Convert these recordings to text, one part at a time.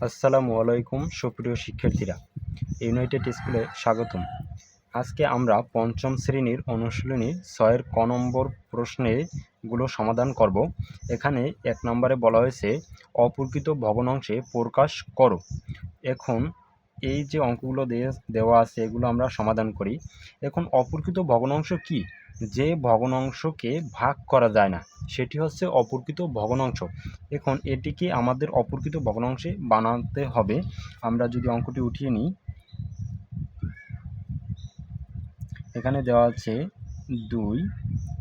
আসসালামু আলাইকুম, সুপ্রিয় শিক্ষার্থীরা। ইউনাইটেড স্কুলে স্বাগতম। আজকে আমরা পঞ্চম শ্রেণির অনুশীলনী ছয়ের ক নম্বর প্রশ্নেগুলো সমাধান করব। এখানে এক নম্বরে বলা হয়েছে, অপরকৃত ভগ্নাংশে প্রকাশ করো। এখন এই যে অঙ্কগুলো দেওয়া আছে, এগুলো আমরা সমাধান করি। এখন অপরকৃত ভগ্নাংশ কি? যে ভগ্নাংশকে ভাগ করা যায় না। সেটি হচ্ছে অপরকৃত ভগ্নাংশ। এখন এটিকে আমাদের অপরকৃত ভগ্নাংশে বানাতে হবে। আমরা যদি অঙ্কটি উঠিয়ে নিই। এখানে দেওয়া আছে দুই,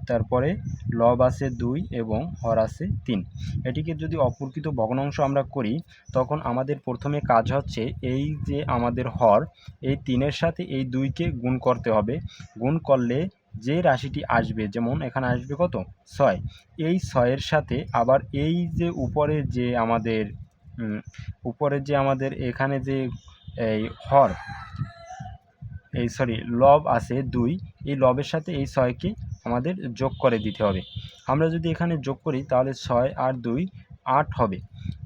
তারপরে লব আছে দুই এবং হর আছে তিন। এটিকে যদি অপরকৃত ভগ্নাংশ আমরা করি, তখন আমাদের প্রথমে কাজ হচ্ছে এই যে আমাদের হর, এই তিনের সাথে এই দুইকে গুণ করতে হবে। গুণ করলে যে রাশিটি আসবে, যেমন এখানে আসবে কত? ছয়। এই ছয়ের সাথে আবার এই যে উপরে যে আমাদের উপরে যে আমাদের এখানে যে এই হর, এই সরি লব আছে দুই, এই লবের সাথে এই ছয়কে আমাদের যোগ করে দিতে হবে। আমরা যদি এখানে যোগ করি, তাহলে ছয় আর দুই আট হবে।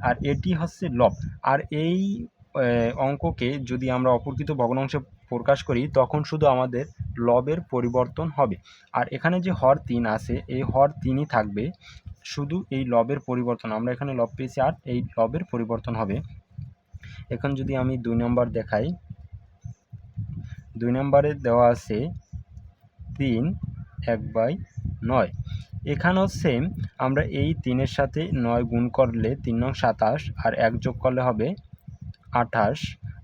আর এটি হচ্ছে লব। আর এই অঙ্ককে যদি আমরা অপরকৃত ভগ্নাংশে প্রকাশ করি, তখন শুধু আমাদের লবের পরিবর্তন হবে। আর এখানে যে হর তিন আছে, এই হর তিনই থাকবে। শুধু এই লবের পরিবর্তন, আমরা এখানে লব পেয়েছি আর এই লবের পরিবর্তন হবে। এখন যদি আমি দুই নম্বর দেখাই, দুই নম্বরে দেওয়া আছে তিন, এক বাই নয়। এখানেও সেম আমরা এই তিনের সাথে নয় গুণ করলে তিন নং সাতাশ, আর এক যোগ করলে হবে আঠাশ।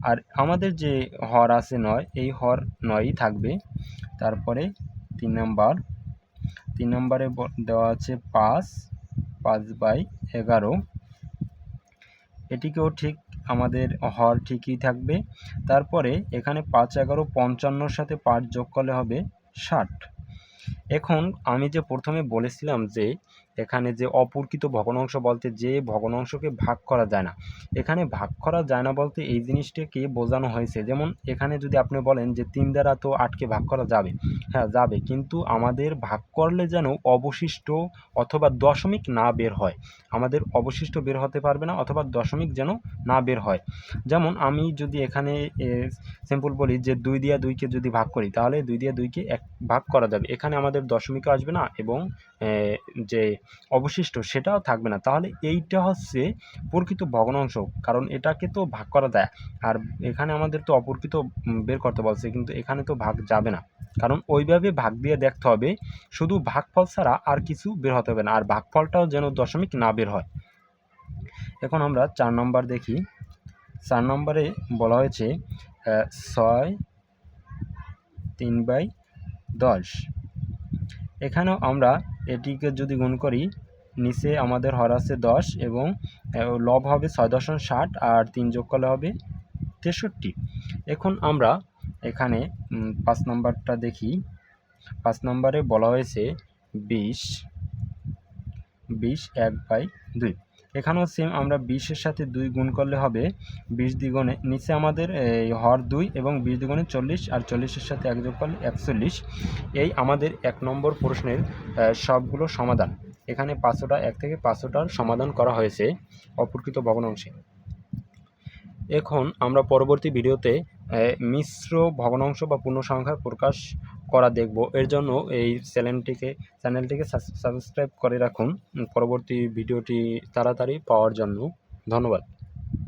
আর আমাদের যে হর আছে নয়, এই হর নয়ই থাকবে। তারপরে তিন নাম্বার। তিন নম্বরে দেওয়া আছে পাঁচ পাঁচ বাই এগারো। এটিকেও ঠিক আমাদের হর ঠিকই থাকবে। তারপরে এখানে পাঁচ, এগারো, পঞ্চান্নর সাথে পাঁচ যোগ করলে হবে ষাট। এখন আমি যে প্রথমে বলেছিলাম যে এখানে যে অপরকৃত ভগ্নাংশ বলতে যে ভগ্নাংশকে ভাগ করা যায় না। এখানে ভাগ করা যায় না বলতে এই জিনিসটাকে বোঝানো হয়েছে। যেমন এখানে যদি আপনি বলেন যে তিন দ্বারা তো আটকে ভাগ করা যাবে। হ্যাঁ যাবে। কিন্তু আমাদের ভাগ করলে যেন অবশিষ্ট অথবা দশমিক না বের হয়। আমাদের অবশিষ্ট বের হতে পারবে না অথবা দশমিক যেন না বের হয়। যেমন আমি যদি এখানে সিম্পল বলি যে দুই দিয়ে দুইকে যদি ভাগ করি, তাহলে দুই দিয়ে দুইকে এক ভাগ করা যাবে। এখানে আমাদের দশমিকও আসবে না এবং যে অবশিষ্ট, সেটাও থাকবে না। তাহলে এইটা হচ্ছে প্রকৃত ভগ্নাংশ, কারণ এটাকে তো ভাগ করা যায়। আর এখানে আমাদের তো অপরকৃত বের করতে বলছে, কিন্তু এখানে তো ভাগ যাবে না। কারণ ওইভাবে ভাগ দিয়ে দেখতে হবে, শুধু ভাগফল ছাড়া আর কিছু বের হতে হবে না, আর ভাগফলটাও যেন দশমিক না বের হয়। এখন আমরা চার নম্বর দেখি। চার নম্বরে বলা হয়েছে ছয় তিন বাই দশ। এখানেও আমরা এটিকে যদি গুণ করি, নিচে আমাদের হর আছে দশ এবং লব হবে ছয় দশম ষাট আর তিন যোগ করলে হবে তেষট্টি। এখন আমরা এখানে পাঁচ নম্বরটা দেখি। পাঁচ নম্বরে বলা হয়েছে বিশ বিশ এক বাই দুই। এখানেও সেম আমরা বিশের সাথে দুই গুণ করলে হবে বিশ দ্বিগুণে। নিচে আমাদের, এই হর দুই এবং বিশ দ্বিগুণে চল্লিশ আর চল্লিশের সাথে এক যোগ করলে একচল্লিশ। এই আমাদের এক নম্বর প্রশ্নের সবগুলো সমাধান। এখানে পাঁচশোটা এক থেকে পাঁচশোটার সমাধান করা হয়েছে অপরকৃত ভগ্নাংশে এখন আমরা পরবর্তী ভিডিওতে মিশ্র ভগ্নাংশ বা পূর্ণ সংখ্যা প্রকাশ করা দেখব। এর জন্য এই চ্যানেলটিকে চ্যানেলটিকে সাবস্ক্রাইব করে রাখুন। পরবর্তী ভিডিওটি তাড়াতাড়ি পাওয়ার জন্য ধন্যবাদ।